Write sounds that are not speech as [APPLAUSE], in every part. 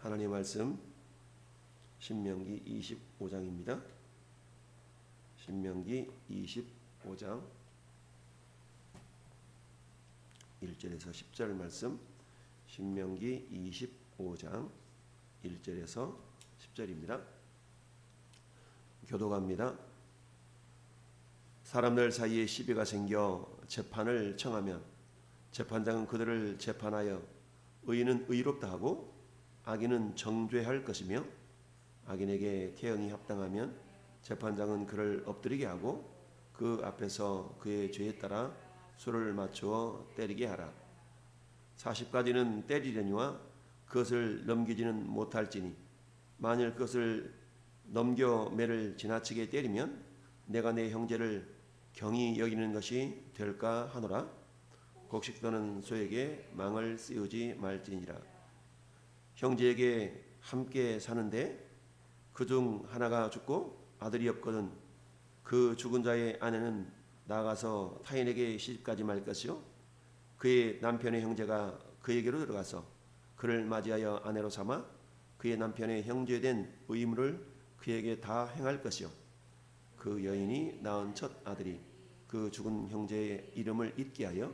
하나님의 말씀 신명기 25장입니다. 신명기 25장 1절에서 10절 말씀 신명기 25장 1절에서 10절입니다. 교도갑니다. 사람들 사이에 시비가 생겨 재판을 청하면 재판장은 그들을 재판하여 의인은 의롭다 하고 악인은 정죄할 것이며 악인에게 태형이 합당하면 재판장은 그를 엎드리게 하고 그 앞에서 그의 죄에 따라 수를 맞추어 때리게 하라. 40가지는 때리려니와 그것을 넘기지는 못할지니 만일 그것을 넘겨 매를 지나치게 때리면 내가 내 형제를 경히 여기는 것이 될까 하노라. 곡식도는 소에게 망을 씌우지 말지니라. 형제에게 함께 사는데 그 중 하나가 죽고 아들이 없거든 그 죽은 자의 아내는 나가서 타인에게 시집가지 말 것이요 그의 남편의 형제가 그에게로 들어가서 그를 맞이하여 아내로 삼아 그의 남편의 형제된 의무를 그에게 다 행할 것이요 그 여인이 낳은 첫 아들이 그 죽은 형제의 이름을 잊게 하여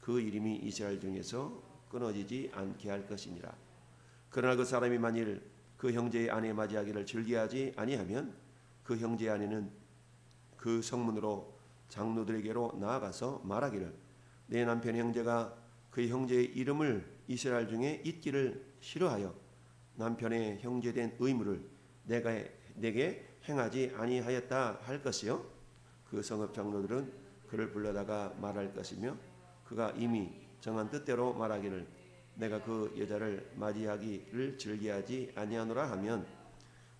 그 이름이 이스라엘 중에서 끊어지지 않게 할 것이니라. 그러나 그 사람이 만일 그 형제의 아내 맞이하기를 즐겨하지 아니하면 그 형제의 아내는 그 성문으로 장로들에게로 나아가서 말하기를 내 남편 형제가 그 형제의 이름을 이스라엘 중에 잊기를 싫어하여 남편의 형제된 의무를 내가 내게 행하지 아니하였다 할 것이요. 그 성읍 장로들은 그를 불러다가 말할 것이며 그가 이미 정한 뜻대로 말하기를 내가 그 여자를 맞이하기를 즐기하지 아니하노라 하면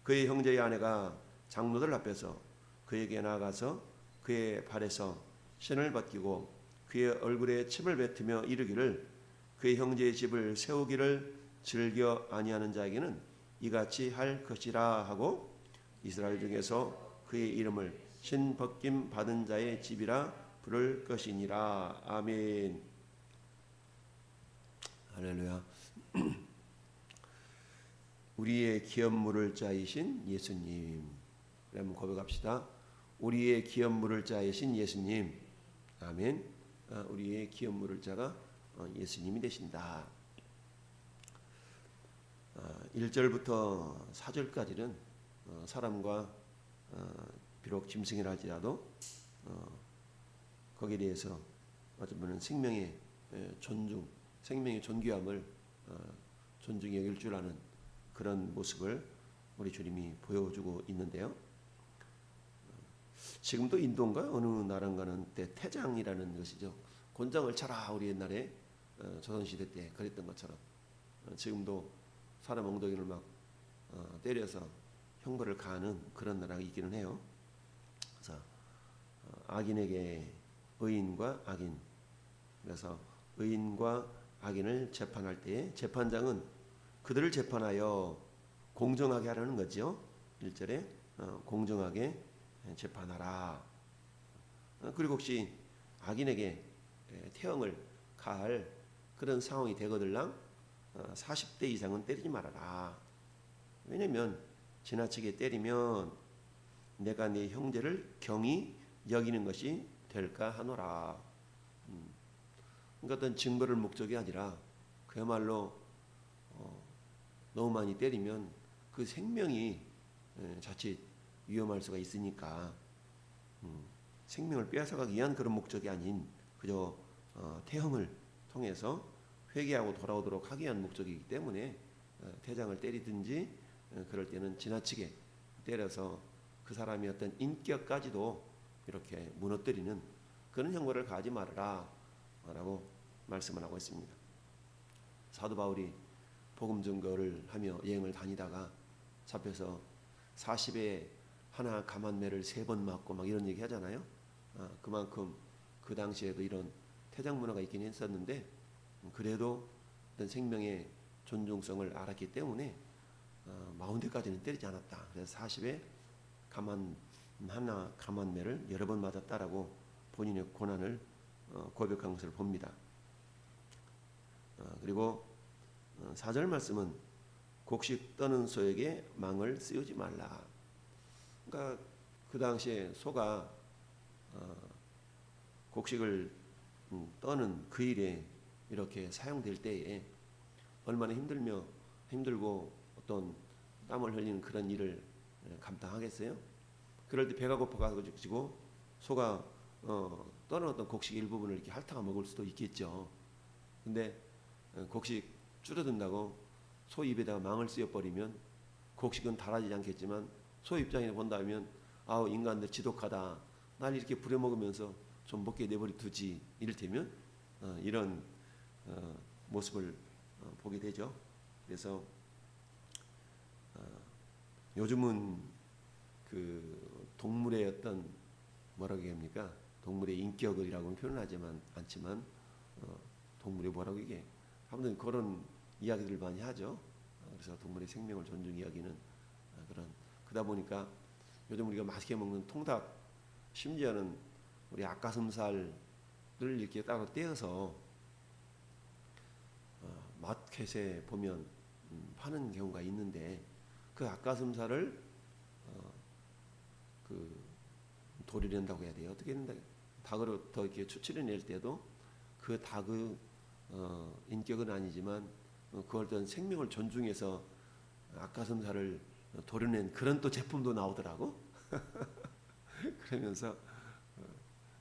그의 형제의 아내가 장로들 앞에서 그에게 나아가서 그의 발에서 신을 벗기고 그의 얼굴에 침을 뱉으며 이르기를 그의 형제의 집을 세우기를 즐겨 아니하는 자에게는 이같이 할 것이라 하고 이스라엘 중에서 그의 이름을 신 벗김 받은 자의 집이라 부를 것이니라 아멘. 할렐루야. [CLEARS THROAT] 우리의 기업 물을 자이신 예수님. 한번 고백합시다. 우리의 기업 물을 자이신 예수님. 아멘. 아, 우리의 기업 물을 자가 어, 예수님이 되신다. 1절부터 4절까지는 어, 사람과 어, 비록 짐승이라 할지라도 거기에 대해서 어쩌면 생명의 존중, 생명의 존귀함을 존중히 여길 줄 아는 그런 모습을 우리 주님이 보여주고 있는데요. 지금도 인도인가 어느 나라인가는 때 태장이라는 것이죠. 곤장을 쳐라 우리 옛날에 조선시대 때 그랬던 것처럼 지금도 사람 엉덩이를 막 때려서 형벌을 가하는 그런 나라가 있기는 해요. 그래서 악인에게 의인과 악인 그래서 의인과 악인을 재판할 때 재판장은 그들을 재판하여 공정하게 하라는 거죠. 1절에 공정하게 재판하라. 그리고 혹시 악인에게 태형을 가할 그런 상황이 되거들랑 40대 이상은 때리지 말아라. 왜냐면 지나치게 때리면 내가 네 형제를 경히 여기는 것이 될까 하노라. 음. 그러니까 어떤 증거를 목적이 아니라 그야말로 어, 너무 많이 때리면 그 생명이 자칫 위험할 수가 있으니까 음, 생명을 빼앗아가기 위한 그런 목적이 아닌 그저 어, 태형을 통해서 회개하고 돌아오도록 하기 위한 목적이기 때문에 어, 대장을 때리든지 어, 그럴 때는 지나치게 때려서 그 사람의 어떤 인격까지도 이렇게 무너뜨리는 그런 형벌을 가지 말아라 라고 말씀을 하고 있습니다. 사도 바울이 복음 증거를 하며 여행을 다니다가 잡혀서 40에 하나 가만매를 세 번 맞고 막 이런 얘기 하잖아요. 아, 그만큼 그 당시에도 이런 태장 문화가 있긴 했었는데 그래도 어떤 생명의 존중성을 알았기 때문에 어, 마운드까지는 때리지 않았다. 그래서 40에 가만 하나 가만매를 여러 번 맞았다라고 본인의 고난을 어, 고백한 것을 봅니다. 어, 그리고 4절 말씀은 곡식 떠는 소에게 망을 씌우지 말라. 그러니까 그 당시에 소가 어, 곡식을 음, 떠는 그 일에 이렇게 사용될 때에 얼마나 힘들며 힘들고 어떤 땀을 흘리는 그런 일을 에, 감당하겠어요? 그럴 때 배가 고파가지고 소가 어, 떠는 어떤 곡식 일부분을 이렇게 핥아가 먹을 수도 있겠죠. 근데 어, 곡식 줄어든다고 소 입에다가 망을 씌워버리면 곡식은 달아지지 않겠지만 소 입장에서 본다면 아우 인간들 지독하다 날 이렇게 부려먹으면서 좀 먹게 내버려 두지 이를테면 어, 이런 어, 모습을 어, 보게 되죠. 그래서 어, 요즘은 그 동물의 어떤 뭐라고 합니까? 동물의 인격이라고는 표현하지만 않지만 어, 동물의 뭐라고 이게 아무튼 그런 이야기들 많이 하죠. 어, 그래서 동물의 생명을 존중 이야기는 어, 그런 그러다 보니까 요즘 우리가 맛있게 먹는 통닭 심지어는 우리 앞가슴살을 이렇게 따로 떼어서 어, 마켓에 보면 음, 파는 경우가 있는데 그 앞가슴살을 어, 그 도리낸다고 해야 돼요. 어떻게 된다? 닭으로 더 이렇게 추출해 낼 때도 그 닭의 어, 인격은 아니지만 어, 그 어떤 생명을 존중해서 앞가슴살을 도려낸 그런 또 제품도 나오더라고. [LAUGHS] 그러면서 어,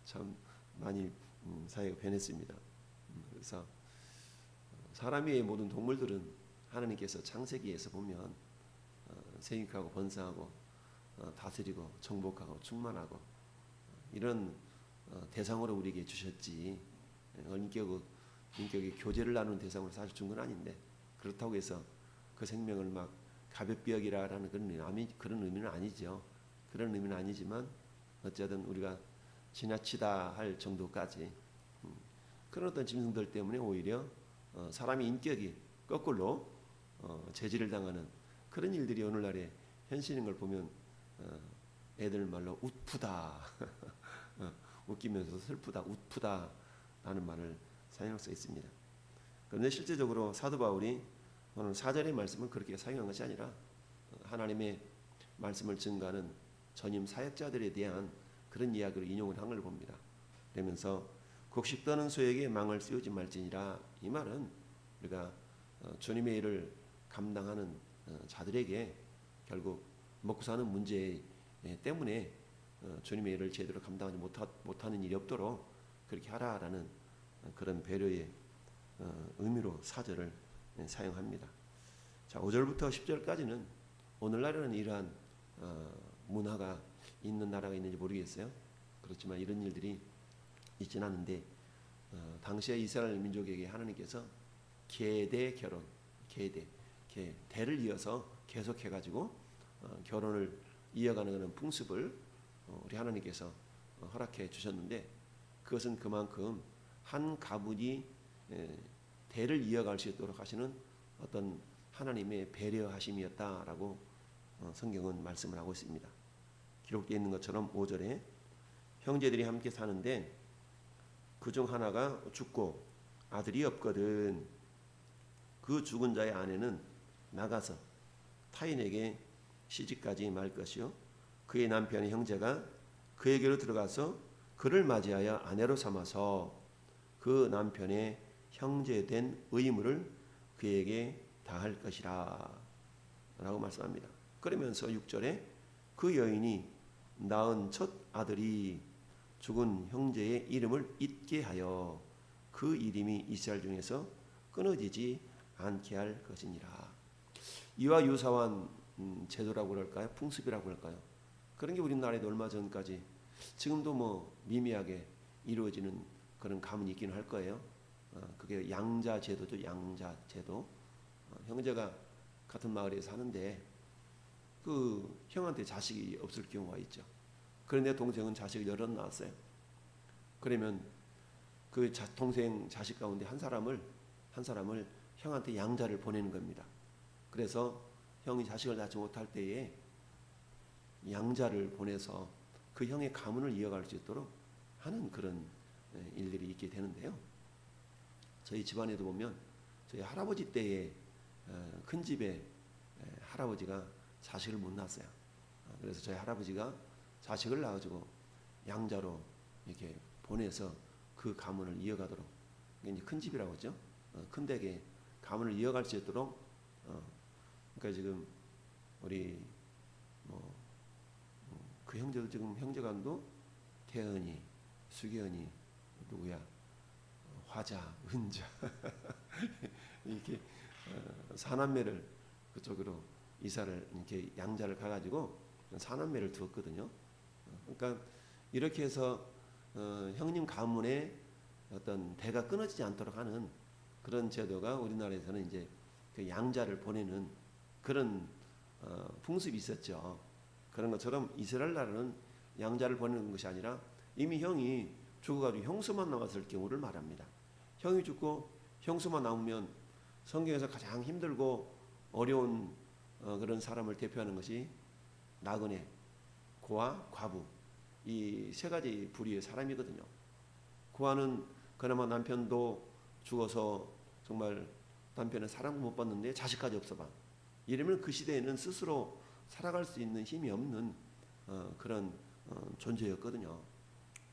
참 많이 음, 사회가 변했습니다. 음, 그래서 어, 사람 외의 모든 동물들은 하나님께서 창세기에서 보면 어, 생육하고 번성하고 어, 다스리고 정복하고 충만하고 어, 이런 어, 대상으로 우리에게 주셨지 어, 인격 인격의 교제를 나누는 대상으로 사실 준 건 아닌데 그렇다고 해서 그 생명을 막 가볍게 여기라라는 그런 의미, 그런 의미는 아니죠. 그런 의미는 아니지만 어쨌든 우리가 지나치다 할 정도까지. 음, 그런 어떤 짐승들 때문에 오히려 어, 사람의 인격이 거꾸로 어, 제지를 당하는 그런 일들이 오늘날에 현실인 걸 보면 어, 애들 말로 웃프다. [LAUGHS] 어, 웃기면서 슬프다 웃프다라는 말을 수 있습니다. 그런데 실제적으로 사도 바울이 오늘 사절의 말씀을 그렇게 사용한 것이 아니라 어, 하나님의 말씀을 증거하는 전임 사역자들에 대한 그런 이야기를 인용을 한 걸 봅니다. 그러면서 곡식 떠는 소에게 망을 씌우지 말지니라 이 말은 우리가 어, 주님의 일을 감당하는 어, 자들에게 결국 먹고 사는 문제 때문에 어, 주님의 일을 제대로 감당하지 못하, 못하는 일이 없도록 그렇게 하라라는 어, 그런 배려의 어, 의미로 사절을 예, 사용합니다. 자, 5절부터 10절까지는 오늘날에는 이러한 어, 문화가 있는 나라가 있는지 모르겠어요. 그렇지만 이런 일들이 있진 않은데 어, 당시에 이스라엘 민족에게 하나님께서 계대 결혼, 계대, 계, 대를 이어서 계속해 가지고 어, 결혼을 이어가는 그런 풍습을 어, 우리 하나님께서 어, 허락해 주셨는데 그것은 그만큼 한 가문이 에, 대를 이어갈 수 있도록 하시는 어떤 하나님의 배려하심이었다라고 어, 성경은 말씀을 하고 있습니다. 기록되어 있는 것처럼 5절에 형제들이 함께 사는데 그 중 하나가 죽고 아들이 없거든 그 죽은 자의 아내는 나가서 타인에게 시집까지 말 것이요 그의 남편의 형제가 그에게로 들어가서 그를 맞이하여 아내로 삼아서 그 남편의 형제된 의무를 그에게 다할 것이라 라고 말씀합니다. 그러면서 6절에 그 여인이 낳은 첫 아들이 죽은 형제의 이름을 잊게 하여 그 이름이 이스라엘 중에서 끊어지지 않게 할 것이니라. 이와 유사한 음, 제도라고 그럴까요? 풍습이라고 그럴까요? 그런 게 우리나라에도 얼마 전까지 지금도 뭐 미미하게 이루어지는 그런 가문이 있기는 할 거예요. 어, 그게 양자 제도죠. 양자 제도. 어, 형제가 같은 마을에 사는데 그 형한테 자식이 없을 경우가 있죠. 그런데 동생은 자식을 여럿 낳았어요. 그러면 그 자, 동생 자식 가운데 한 사람을 한 사람을 형한테 양자를 보내는 겁니다. 그래서 형이 자식을 낳지 못할 때에 양자를 보내서 그 형의 가문을 이어갈 수 있도록 하는 그런 예, 일들이 있게 되는데요. 저희 집안에도 보면 저희 할아버지 때에 어, 큰 집에 할아버지가 자식을 못 낳았어요. 어, 그래서 저희 할아버지가 자식을 낳아주고 양자로 이렇게 보내서 그 가문을 이어가도록 이제 큰 집이라고 하죠. 어, 큰 댁에 가문을 이어갈 수 있도록 어, 그러니까 지금 우리 뭐 그 형제도 지금 형제간도 태연이, 수견이 누구야? 어, 화자, 은자 [LAUGHS] 이렇게 어, 사남매를 그쪽으로 이사를 이렇게 양자를 가가지고 사남매를 두었거든요. 어, 그러니까 이렇게 해서 어, 형님 가문의 어떤 대가 끊어지지 않도록 하는 그런 제도가 우리나라에서는 이제 그 양자를 보내는 그런 어, 풍습이 있었죠. 그런 것처럼 이스라엘 나라는 양자를 보내는 것이 아니라 이미 형이 죽어가지고 형수만 남았을 경우를 말합니다. 형이 죽고 형수만 남으면 성경에서 가장 힘들고 어려운 어, 그런 사람을 대표하는 것이 나그네, 고아, 과부 이 세 가지 부류의 사람이거든요. 고아는 그나마 남편도 죽어서 정말 남편은 사랑 못 받는데 자식까지 없어 봐. 이러면 그 시대에는 스스로 살아갈 수 있는 힘이 없는 어, 그런 어, 존재였거든요.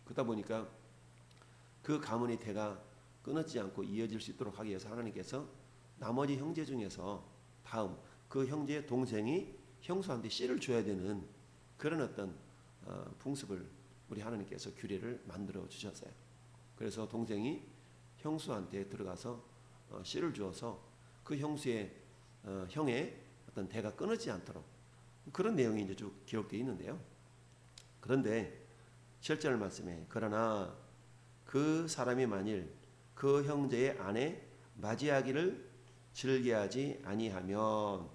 그러다 보니까 그 가문의 대가 끊어지지 않고 이어질 수 있도록 하기 위해서 하나님께서 나머지 형제 중에서 다음 그 형제의 동생이 형수한테 씨를 줘야 되는 그런 어떤 어, 풍습을 우리 하나님께서 규례를 만들어 주셨어요. 그래서 동생이 형수한테 들어가서 어, 씨를 주어서 그 형수의 어, 형의 어떤 대가 끊어지지 않도록 그런 내용이 이제 쭉 기록되어 있는데요. 그런데 7절 말씀에 그러나 그 사람이 만일 그 형제의 아내 맞이하기를 즐겨하지 아니하면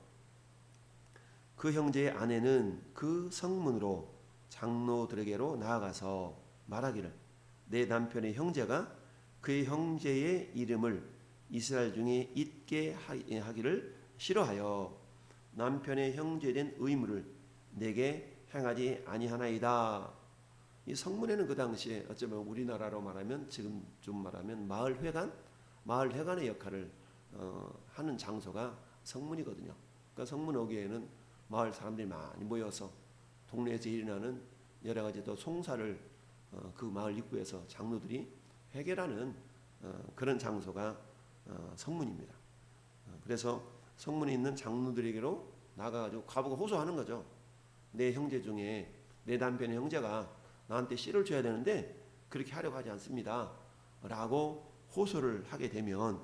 그 형제의 아내는 그 성문으로 장로들에게로 나아가서 말하기를 내 남편의 형제가 그의 형제의 이름을 이스라엘 중에 잊게 하기를 싫어하여 남편의 형제된 의무를 내게 행하지 아니하나이다. 이 성문에는 그 당시에 어쩌면 우리나라로 말하면 지금 좀 말하면 마을 회관, 마을 회관의 역할을 어, 하는 장소가 성문이거든요. 그러니까 성문 어귀에는 마을 사람들이 많이 모여서 동네에서 일어나는 여러 가지 또 송사를 어, 그 마을 입구에서 장로들이 해결하는 어, 그런 장소가 어, 성문입니다. 어, 그래서 성문에 있는 장로들에게로 나가가지고 과부가 호소하는 거죠. 내 형제 중에 내 남편의 형제가 나한테 씨를 줘야 되는데 그렇게 하려고 하지 않습니다. 라고 호소를 하게 되면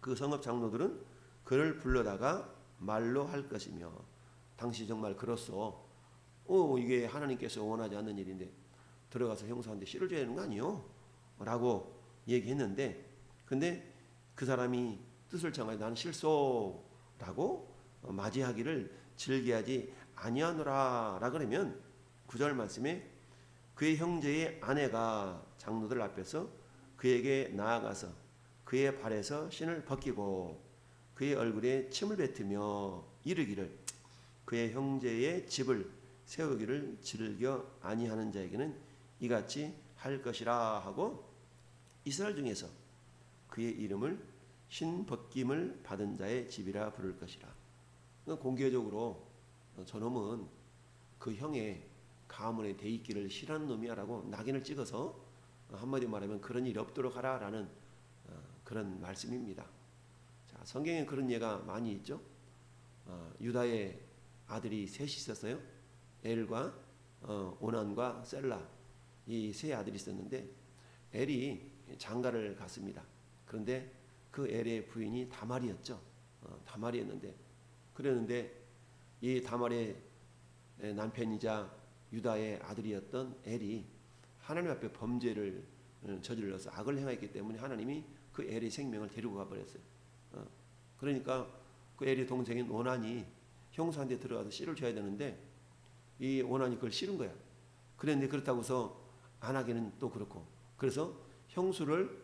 그 성읍 장로들은 그를 불러다가 말로 할 것이며 당시 정말 그렇소. 어 이게 하나님께서 원하지 않는 일인데 들어가서 형사한테 씨를 줘야 되는 거 아니요? 라고 얘기했는데 근데 그 사람이 뜻을 정하여 나는 실소라고 맞이하기를 즐기하지 아니하노라라 그러면 구절 말씀에 그의 형제의 아내가 장로들 앞에서 그에게 나아가서 그의 발에서 신을 벗기고 그의 얼굴에 침을 뱉으며 이르기를 그의 형제의 집을 세우기를 즐겨 아니하는 자에게는 이같이 할 것이라 하고 이스라엘 중에서 그의 이름을 신 벗김을 받은 자의 집이라 부를 것이라. 그러니까 공개적으로 저놈은 그 형의 가문에 돼 있기를 싫어하는 놈이야라고 낙인을 찍어서 한마디 말하면 그런 일이 없도록 하라라는 어, 그런 말씀입니다. 자, 성경에 그런 예가 많이 있죠. 어, 유다의 아들이 셋이 있었어요. 엘과 어, 오난과 셀라 이 세 아들이 있었는데 엘이 장가를 갔습니다. 그런데 그 엘의 부인이 다말이었죠. 어, 다말이었는데 그랬는데 이 다말의 남편이자 유다의 아들이었던 엘이 하나님 앞에 범죄를 어, 저질러서 악을 행했기 때문에 하나님이 그 엘의 생명을 데리고 가버렸어요. 어, 그러니까 그 엘의 동생인 오난이 형수한테 들어가서 씨를 줘야 되는데 이 오난이 그걸 싫은 거야. 그랬는데 그렇다고서 안 하기는 또 그렇고 그래서 형수를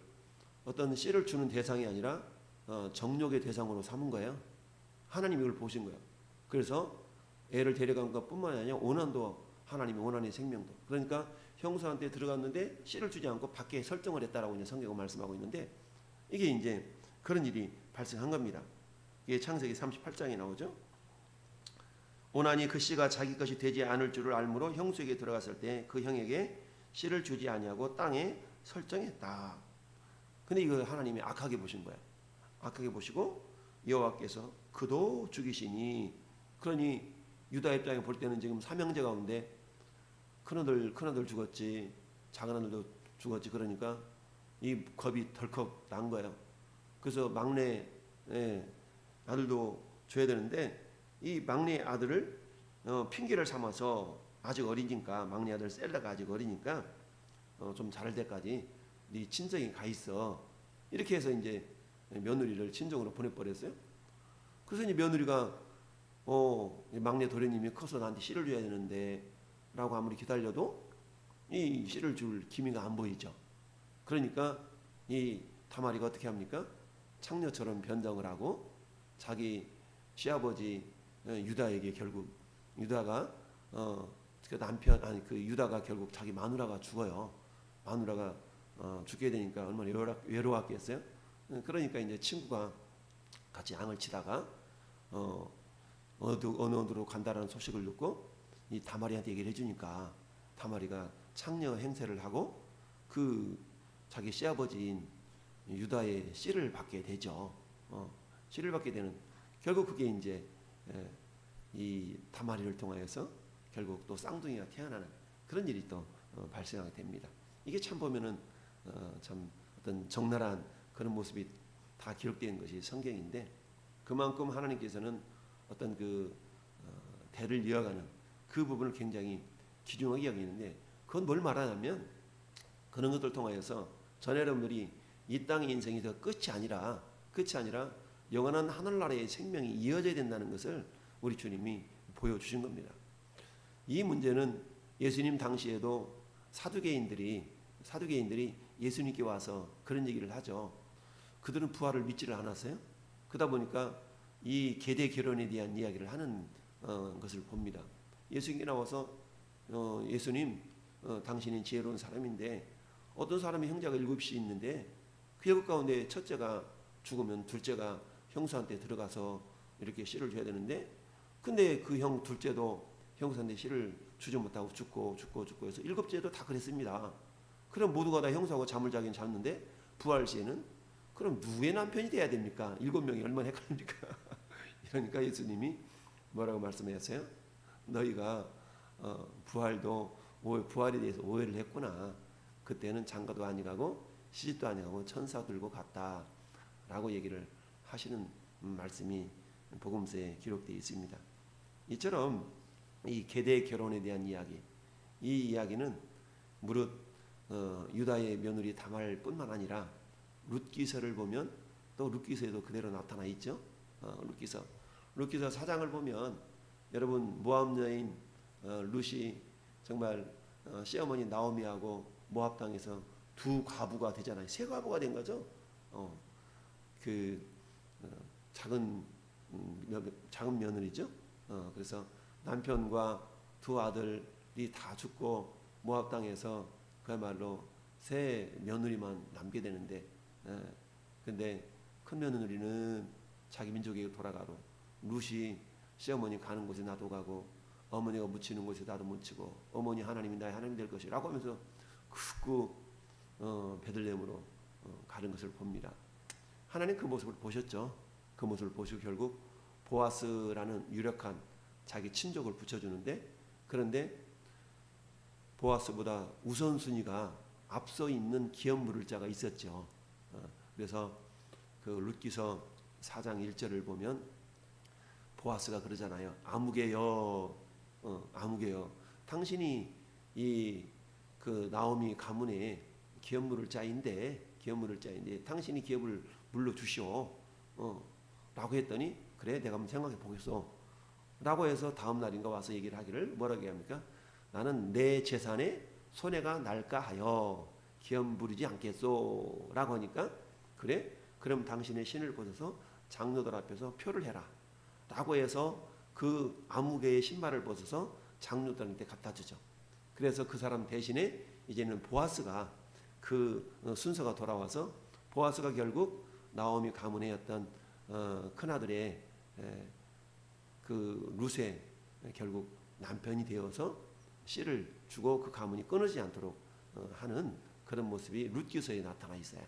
어떤 씨를 주는 대상이 아니라 어, 정욕의 대상으로 삼은 거예요. 하나님이 이걸 보신 거예요. 그래서 애를 데려간 것뿐만 아니라 오난도 하나님이 원하는 생명도. 그러니까 형수한테 들어갔는데 씨를 주지 않고 밖에 설정을 했다라고 이제 성경은 말씀하고 있는데 이게 이제 그런 일이 발생한 겁니다. 이게 창세기 38장에 나오죠. 오나니 그 씨가 자기 것이 되지 않을 줄을 알므로 형수에게 들어갔을 때 그 형에게 씨를 주지 아니하고 땅에 설정했다. 근데 이거 하나님이 악하게 보신 거야. 악하게 보시고 여호와께서 그도 죽이시니 그러니 유다 입장에 볼 때는 지금 삼형제 가운데 큰아들 큰아들 죽었지 작은 아들도 죽었지 그러니까 이 겁이 덜컥 난 거예요. 그래서 막내 예, 아들도 줘야 되는데 이 막내 아들을 어, 핑계를 삼아서 아직 어리니까 막내 아들 셀라가 아직 어리니까 어, 좀 자랄 때까지 네 친정에 가 있어 이렇게 해서 이제 며느리를 친정으로 보내버렸어요. 그래서 이제 며느리가 어이 막내 도련님이 커서 나한테 씨를 줘야 되는데 라고 아무리 기다려도 이 씨를 줄 기미가 안 보이죠. 그러니까 이 타마리가 어떻게 합니까? 창녀처럼 변장을 하고 자기 시아버지 어, 유다에게 결국 유다가 어 그 남편 아니 그 유다가 결국 자기 마누라가 죽어요. 마누라가 어, 죽게 되니까 얼마나 외로웠, 외로웠겠어요. 어, 그러니까 이제 친구가 같이 양을 치다가 어 어느 어느 어디로 간다라는 소식을 듣고 이 다마리한테 얘기를 해주니까 다마리가 창녀 행세를 하고 그 자기 시아버지인 유다의 씨를 받게 되죠. 어, 씨를 받게 되는 결국 그게 이제 에, 이 다마리를 통하여서 결국 또 쌍둥이가 태어나는 그런 일이 또 어, 발생하게 됩니다. 이게 참 보면은 어, 참 어떤 적나라한 그런 모습이 다 기록된 것이 성경인데 그만큼 하나님께서는 어떤 그 어, 대를 이어가는 그 부분을 굉장히 귀중하게 여기는데 그건 뭘 말하냐면 그런 것들 통하여서 전 여러분들이 이 땅의 인생이 더 끝이 아니라 끝이 아니라 영원한 하늘나라의 생명이 이어져야 된다는 것을 우리 주님이 보여주신 겁니다. 이 문제는 예수님 당시에도 사두개인들이 사두개인들이 예수님께 와서 그런 얘기를 하죠. 그들은 부활을 믿지를 않았어요. 그러다 보니까 이 계대 결혼에 대한 이야기를 하는 어, 것을 봅니다. 예수님께 나와서 어, 예수님 어, 당신은 지혜로운 사람인데 어떤 사람이 형제가 일곱이 있는데 그 일곱 가운데 첫째가 죽으면 둘째가 형수한테 들어가서 이렇게 씨를 줘야 되는데 근데 그 형 둘째도 형수한테 씨를 주지 못하고 죽고 죽고 죽고 해서 일곱째도 다 그랬습니다. 그럼 모두가 다 형수하고 잠을 자긴 잤는데 부활 시에는 그럼 누구의 남편이 돼야 됩니까? 일곱 명이 얼마나 헷갈립니까? [LAUGHS] 이러니까 예수님이 뭐라고 말씀하셨어요? 너희가 어, 부활도 오해, 부활에 대해서 오해를 했구나. 그때는 장가도 아니 가고 시집도 아니 가고 천사 들고 갔다라고 얘기를 하시는 음, 말씀이 복음서에 기록되어 있습니다. 이처럼 이 계대 결혼에 대한 이야기, 이 이야기는 무릇 어, 유다의 며느리 다말뿐만 아니라 룻기서를 보면 또 룻기서에도 그대로 나타나 있죠. 어, 룻기서, 룻기서 사장을 보면 여러분 모압 여인 어, 룻이 정말 어, 시어머니 나오미하고 모압 땅에서 두 과부가 되잖아요. 세 과부가 된 거죠. 어, 그 어, 작은 음, 며, 작은 며느리죠. 어, 그래서 남편과 두 아들이 다 죽고 모압 땅에서 그야말로 새 며느리만 남게 되는데, 예, 근데 큰 며느리는 자기 민족에게 돌아가고 룻이 시어머니 가는 곳에 나도 가고 어머니가 묻히는 곳에 나도 묻히고 어머니 하나님이 나의 하나님 될 것이라고 하면서 크고 어, 베들레헴으로 어, 가는 것을 봅니다. 하나님 그 모습을 보셨죠. 그 모습을 보시고 결국 보아스라는 유력한 자기 친족을 붙여주는데 그런데 보아스보다 우선순위가 앞서 있는 기업 물을 자가 있었죠. 어, 그래서 그 룻기서 4장 1절을 보면 보아스가 그러잖아요. 아무개여, 어, 아무개여. 당신이 이 그 나오미 가문에 기업 물을 자인데 기업 물을 자인데 당신이 기업을 물러 주시오. 어, 라고 했더니 그래 내가 한번 생각해 보겠어. 라고 해서 다음 날인가 와서 얘기를 하기를 뭐라고 합니까? 나는 내 재산에 손해가 날까 하여 기업 부리지 않겠소. 라고 하니까 그래? 그럼 당신의 신을 벗어서 장로들 앞에서 표를 해라. 라고 해서 그 아무개의 신발을 벗어서 장로들한테 갖다 주죠. 그래서 그 사람 대신에 이제는 보아스가 그 어, 순서가 돌아와서 보아스가 결국 나오미 어떤 어, 큰아들의 에, 그 루세 결국 남편이 되어서 씨를 주고 그 가문이 끊어지지 않도록 어, 하는 그런 모습이 룻기서에 나타나 있어요.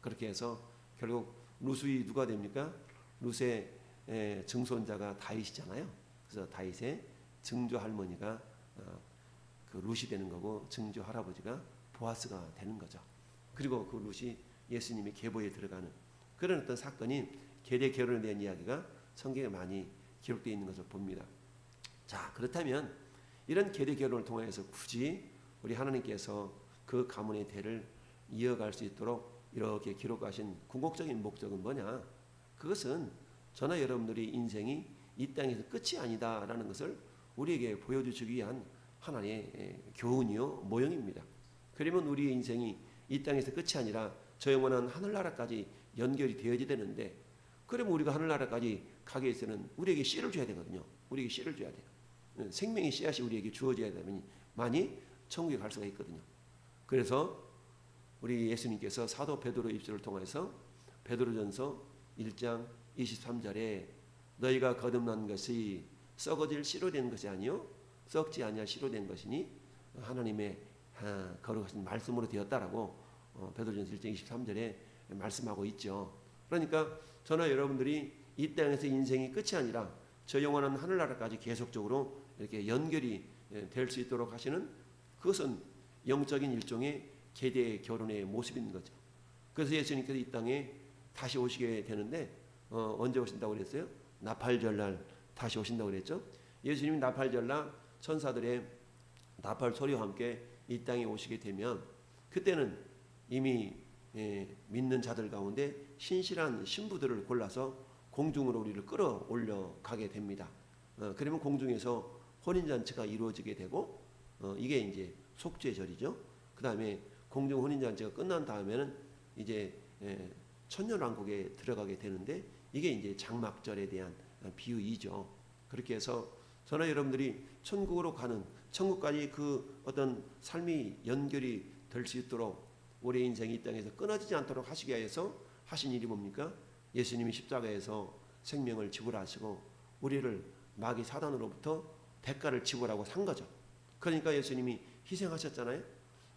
그렇게 해서 결국 루스이 누가 됩니까? 에, 증손자가 다윗이잖아요. 그래서 다윗의 증조 할머니가 어, 그 룻이 되는 거고 증조 할아버지가 보아스가 되는 거죠. 그리고 그 룻이 예수님의 계보에 들어가는 그런 어떤 사건이 계대 결혼에 대한 이야기가 성경에 많이 기록되어 있는 것을 봅니다. 자 그렇다면 이런 계대 결혼을 통해서 굳이 우리 하나님께서 그 가문의 대를 이어갈 수 있도록 이렇게 기록하신 궁극적인 목적은 뭐냐? 그것은 저나 여러분들이 인생이 이 땅에서 끝이 아니다라는 것을 우리에게 보여주기 위한 하나님의 교훈이요 모형입니다. 그러면 우리의 인생이 이 땅에서 끝이 아니라 저 영원한 하늘나라까지 연결이 되어야 되는데 그러면 우리가 하늘나라까지 가기 위해서는 우리에게 씨를 줘야 되거든요. 우리에게 씨를 줘야 돼요. 생명의 씨앗이 우리에게 주어져야 되면 많이 천국에 갈 수가 있거든요. 그래서 우리 예수님께서 사도 베드로 입술을 통해서 베드로전서 1장 23절에 너희가 거듭난 것이 썩어질 씨로 된 것이 아니요 썩지 아니할 씨로 된 것이니 하나님의 아, 거룩하신 말씀으로 되었다라고 어, 베드로전서 1장 23절에 말씀하고 있죠. 그러니까 저나 여러분들이 이 땅에서 인생이 끝이 아니라 저 영원한 하늘나라까지 계속적으로 이렇게 연결이 예, 될수 있도록 하시는 그것은 영적인 일종의 계대 결혼의 모습인 거죠. 그래서 예수님께서 이 땅에 다시 오시게 되는데 어, 언제 오신다고 그랬어요? 나팔절 날 다시 오신다고 그랬죠. 예수님이 나팔절 날 천사들의 나팔 소리와 함께 이 땅에 오시게 되면 그때는 이미 예, 믿는 자들 가운데 신실한 신부들을 골라서 공중으로 우리를 끌어올려 가게 됩니다. 어, 그러면 공중에서 혼인잔치가 이루어지게 되고 어, 이게 이제 속죄절이죠. 그 다음에 공중 혼인잔치가 끝난 다음에는 이제 예, 천년왕국에 들어가게 되는데 이게 이제 장막절에 대한 비유이죠. 그렇게 해서 저나 여러분들이 천국으로 가는 천국까지 그 어떤 삶이 연결이 될 수 있도록 우리 인생이 이 땅에서 끊어지지 않도록 하시기 위해서 하신 일이 뭡니까? 예수님이 십자가에서 생명을 지불하시고 우리를 마귀 사단으로부터 대가를 지불하고 산 거죠. 그러니까 예수님이 희생하셨잖아요.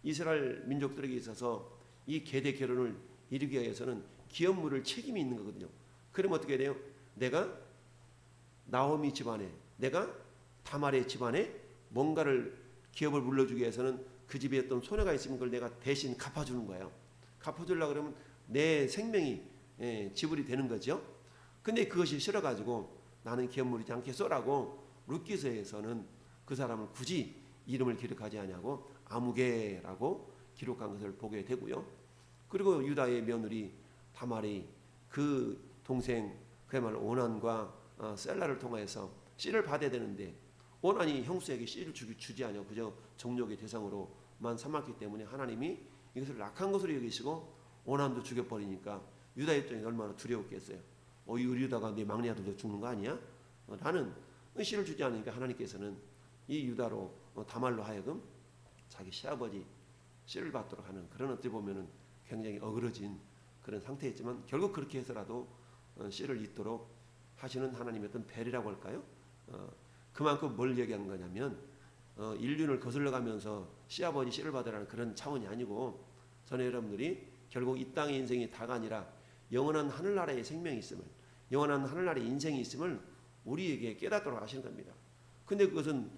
이스라엘 민족들에게 있어서 이 계대 결혼을 이루기 위해서는 기업 물을 책임이 있는 거거든요. 그럼 어떻게 돼요? 내가 나오미 집안에, 내가 다말의 집안에 뭔가를 기업을 물려주기 위해서는 그 집에 어떤 손해가 있으면 그걸 내가 대신 갚아주는 거예요. 갚아주려고 그러면 내 생명이 예, 지불이 되는 거죠. 근데 그것이 싫어가지고 나는 기업 물이지 않겠어라고 룻기서에서는 그 사람을 굳이 이름을 기록하지 않냐고 아무개라고 기록한 것을 보게 되고요. 그리고 유다의 며느리 다말이 그 동생 그야말로 오난과 어, 셀라를 통해서 씨를 받아야 되는데 오난이 형수에게 씨를 주기 주지 않아 그저 정욕의 대상으로만 삼았기 때문에 하나님이 이것을 악한 것으로 여기시고 오난도 죽여버리니까 유다 입장에 얼마나 두려웠겠어요. 어, 이 유다가 내 막내 아들도 죽는 거 아니야? 어, 나는 씨를 주지 않으니까 하나님께서는 이 유다로 어, 다말로 하여금 자기 시아버지 씨를 받도록 하는 그런 어떻게 보면은 굉장히 어그러진 그런 상태였지만 결국 그렇게 해서라도 어, 씨를 잇도록 하시는 하나님의 어떤 배려라고 할까요? 어, 그만큼 뭘 얘기한 거냐면 어, 인륜을 거슬러 가면서 씨아버지 씨를 받으라는 그런 차원이 아니고 저는 여러분들이 결국 이 땅의 인생이 다가 아니라 영원한 하늘나라의 생명이 있음을 영원한 하늘나라의 인생이 있음을 우리에게 깨닫도록 하시는 겁니다. 근데 그것은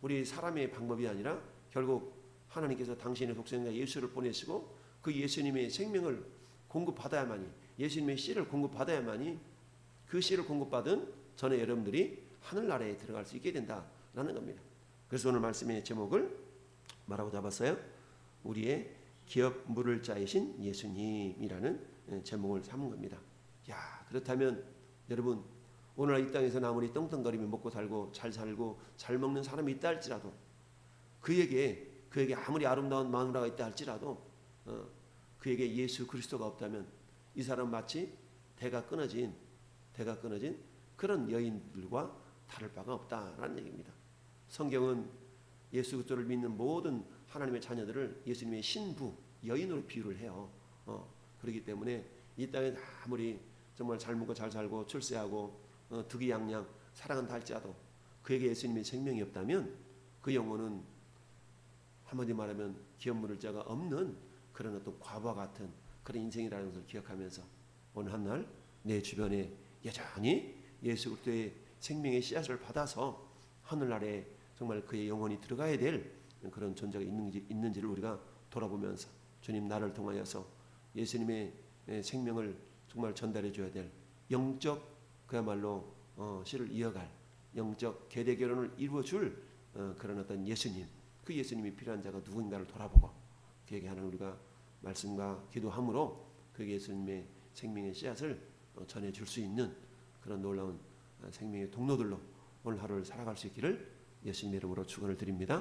우리 사람의 방법이 아니라 결국 하나님께서 당신의 독생자 예수를 보내시고 그 예수님의 생명을 공급받아야만이 예수님의 씨를 공급받아야만이 그 씨를 공급받은 전에 여러분들이 하늘나라에 들어갈 수 있게 된다라는 겁니다. 그래서 오늘 말씀의 제목을 뭐라고 잡았어요? 우리의 기업 물을 자이신 예수님이라는 예, 제목을 삼은 겁니다. 야 그렇다면 여러분 오늘 이 땅에서 아무리 떵떵거리며 먹고 살고 잘 살고 잘 먹는 사람이 있다 할지라도 그에게 그에게 아무리 아름다운 마누라가 있다 할지라도 어, 그에게 예수 그리스도가 없다면 이 사람 마치 대가 끊어진 대가 끊어진 그런 여인들과 다를 바가 없다라는 얘기입니다. 성경은 예수 그리스도를 믿는 모든 하나님의 자녀들을 예수님의 신부 여인으로 비유를 해요. 어, 그렇기 때문에 이 땅에 아무리 정말 잘 먹고 잘 살고 출세하고 어, 득이양양 사랑한다 할지라도 그에게 예수님의 생명이 없다면 그 영혼은 한마디 말하면 기업 물을 자가 없는 그런 어떤 과부와 같은 그런 인생이라는 것을 기억하면서 오늘 한날 내 주변에 여전히 예수 그리스도의 생명의 씨앗을 받아서 하늘나라에 정말 그의 영혼이 들어가야 될 그런 존재가 있는지 있는지를 우리가 돌아보면서 주님 나를 통하여서 예수님의 예, 생명을 정말 전달해 줘야 될 영적 그야말로 어, 씨를 이어갈 영적 계대 결혼을 이루어 줄 어, 그런 어떤 예수님 그 예수님이 필요한 자가 누구인가를 돌아보고 그에게 하는 우리가 말씀과 기도함으로 그 예수님의 생명의 씨앗을 어, 전해 줄 수 있는 그런 놀라운 어, 생명의 동로들로 오늘 하루를 살아갈 수 있기를 예수님 이름으로 축원을 드립니다.